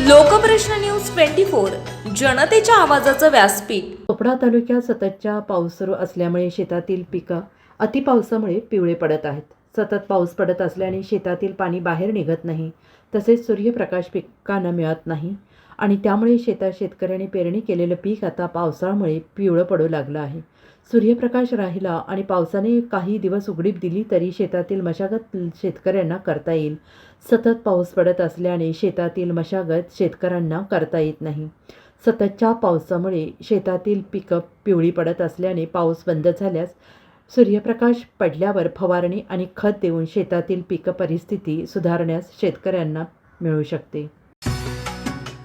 Lokprashna news twenty four जनतेच्या आवाजाचं व्यासपीठ. चोपडा तालुक्यात सततच्या पाऊस सुरू असल्यामुळे शेतातील पिकं अतिपावसामुळे पिवळे पडत आहेत. सतत पाऊस पडत असल्याने शेतातील पाणी बाहेर निघत नाही. तसेच सूर्यप्रकाश पिकांना मिळत नाही. आणि त्यामुळे शेतात शेतकऱ्यांनी पेरणी केलेलं पीक आता पावसाळ्यामुळे पिवळं पडू लागलं आहे. सूर्यप्रकाश राहिला आणि पावसाने काही दिवस उघडीप दिली तरी शेतातील मशागत शेतकऱ्यांना करता येईल. सतत पाऊस पडत असल्याने शेतातील मशागत शेतकऱ्यांना करता येत नाही. सततच्या पावसामुळे शेतातील पिकं पिवळी पडत असल्याने पाऊस बंद झाल्यास सूर्यप्रकाश पडल्यावर फवारणी आणि खत देऊन शेतातील पिकं परिस्थिती सुधारण्यास शेतकऱ्यांना मिळू शकते.